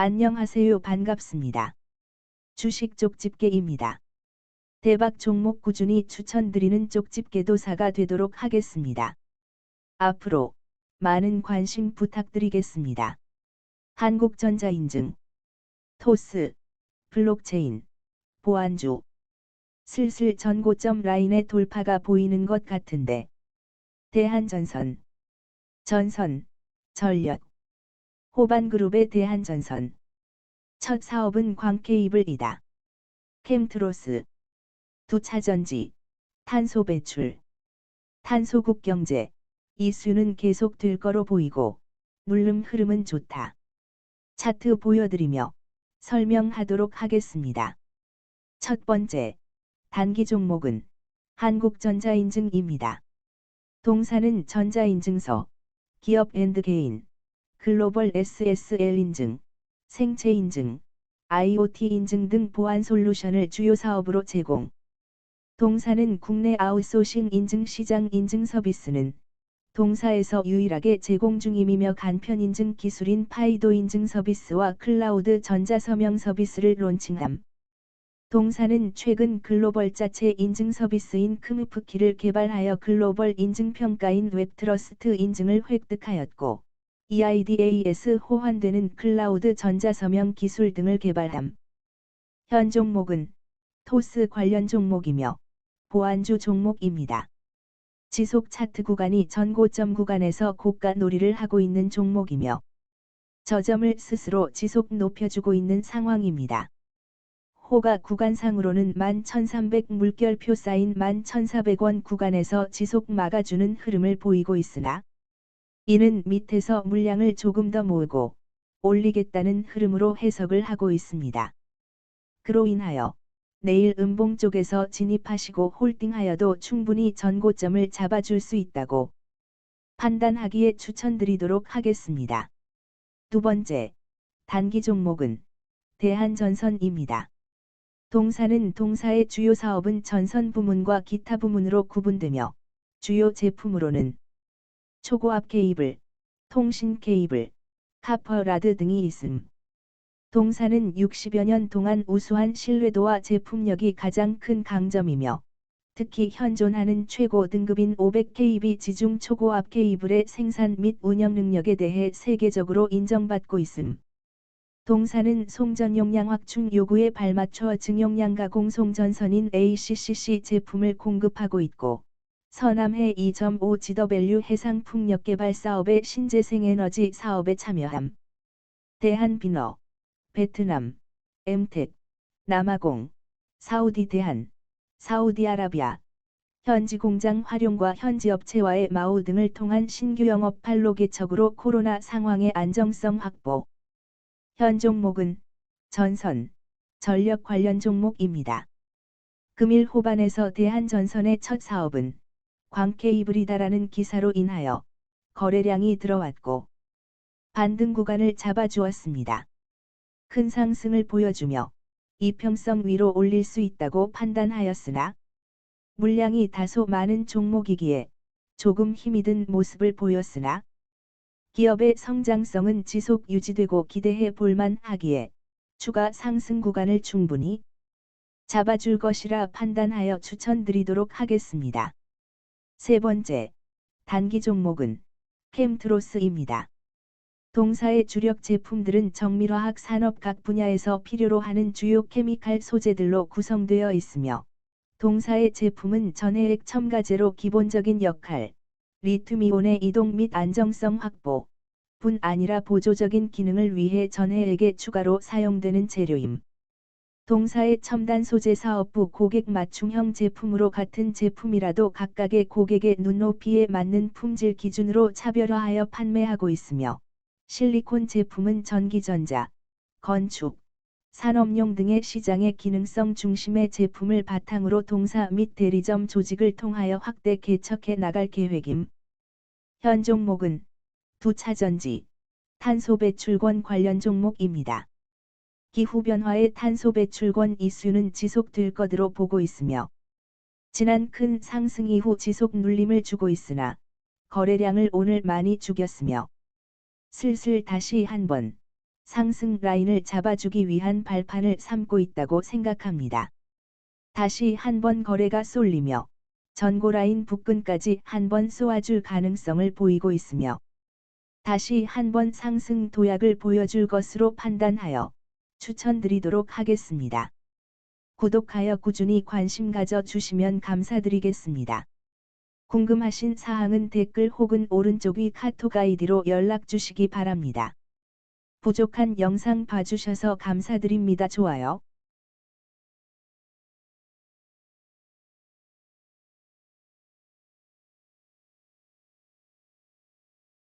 안녕하세요 반갑습니다. 주식 쪽집게입니다. 대박 종목 꾸준히 추천드리는 쪽집게도 사가 되도록 하겠습니다. 앞으로 많은 관심 부탁드리겠습니다. 한국전자 인증, 토스, 블록체인, 보안주, 슬슬 전고점 라인의 돌파가 보이는 것 같은데 대한전선, 전선, 전력, 호반그룹의 대한전선. 첫 사업은 광케이블이다. 캠트로스. 두차전지. 탄소 배출. 탄소국 경제. 이수는 계속 될 거로 보이고 물름 흐름은 좋다. 차트 보여드리며 설명하도록 하겠습니다. 첫 번째, 단기 종목은 한국전자인증입니다. 동사는 전자인증서, 기업 앤드게인, 글로벌 SSL 인증, 생체 인증, IoT 인증 등 보안 솔루션을 주요 사업으로 제공. 동사는 국내 아웃소싱 인증 시장 인증 서비스는 동사에서 유일하게 제공 중임이며 간편 인증 기술인 파이도 인증 서비스와 클라우드 전자서명 서비스를 론칭함. 동사는 최근 글로벌 자체 인증 서비스인 크무프키를 개발하여 글로벌 인증 평가인 웹트러스트 인증을 획득하였고, EIDAS 호환되는 클라우드 전자서명 기술 등을 개발함. 현 종목은 토스 관련 종목이며 보안주 종목입니다. 지속 차트 구간이 전고점 구간에서 고가 놀이를 하고 있는 종목이며 저점을 스스로 지속 높여주고 있는 상황입니다. 호가 구간상으로는 11,300 물결표 쌓인 11,400원 구간에서 지속 막아주는 흐름을 보이고 있으나 이는 밑에서 물량을 조금 더 모으고 올리겠다는 흐름으로 해석을 하고 있습니다. 그로 인하여 내일 음봉 쪽에서 진입하시고 홀딩하여도 충분히 전고점을 잡아줄 수 있다고 판단하기에 추천드리도록 하겠습니다. 두 번째, 단기 종목은 대한전선입니다. 동사는 동사의 주요 사업은 전선 부문과 기타 부문으로 구분되며 주요 제품으로는 초고압 케이블, 통신 케이블, 카퍼라드 등이 있음. 동사는 60여 년 동안 우수한 신뢰도와 제품력이 가장 큰 강점이며 특히 현존하는 최고 등급인 500kb 지중 초고압 케이블의 생산 및 운영 능력에 대해 세계적으로 인정받고 있음. 동사는 송전 용량 확충 요구에 발맞춰 증용량 가공 송전선인 ACCC 제품을 공급하고 있고 서남해 2.5 GW 해상풍력 개발 사업의 신재생에너지 사업에 참여함. 대한비너, 베트남, 엠텍, 남아공, 사우디 대한, 사우디아라비아, 현지 공장 활용과 현지 업체와의 마우 등을 통한 신규 영업 판로 개척으로 코로나 상황의 안정성 확보. 현 종목은 전선, 전력 관련 종목입니다. 금일 호반에서 대한전선의 첫 사업은 광케이블이다라는 기사로 인하여 거래량이 들어왔고 반등 구간을 잡아주었습니다. 큰 상승을 보여주며 이평성 위로 올릴 수 있다고 판단하였으나 물량이 다소 많은 종목이기에 조금 힘이 든 모습을 보였으나 기업의 성장성은 지속 유지되고 기대해 볼만 하기에 추가 상승 구간을 충분히 잡아줄 것이라 판단하여 추천드리도록 하겠습니다. 세 번째, 단기 종목은 캠트로스입니다. 동사의 주력 제품들은 정밀화학 산업 각 분야에서 필요로 하는 주요 케미칼 소재들로 구성되어 있으며 동사의 제품은 전해액 첨가제로 기본적인 역할, 리튬이온의 이동 및 안정성 확보, 분 아니라 보조적인 기능을 위해 전해액에 추가로 사용되는 재료임. 동사의 첨단 소재 사업부 고객 맞춤형 제품으로 같은 제품이라도 각각의 고객의 눈높이에 맞는 품질 기준으로 차별화하여 판매하고 있으며 실리콘 제품은 전기전자, 건축, 산업용 등의 시장의 기능성 중심의 제품을 바탕으로 동사 및 대리점 조직을 통하여 확대 개척해 나갈 계획임. 현 종목은 두차전지, 탄소 배출권 관련 종목입니다. 기후 변화의 탄소 배출권 이슈는 지속될 것으로 보고 있으며 지난 큰 상승 이후 지속 눌림을 주고 있으나 거래량을 오늘 많이 죽였으며 슬슬 다시 한번 상승 라인을 잡아주기 위한 발판을 삼고 있다고 생각합니다. 다시 한번 거래가 쏠리며 전고 라인 부근까지 한번 쏘아줄 가능성을 보이고 있으며 다시 한번 상승 도약을 보여줄 것으로 판단하여 추천드리도록 하겠습니다. 구독하여 꾸준히 관심 가져 주시면 감사드리겠습니다. 궁금하신 사항은 댓글 혹은 오른쪽 위 카톡 아이디로 연락 주시기 바랍니다. 부족한 영상 봐주셔서 감사드립니다. 좋아요.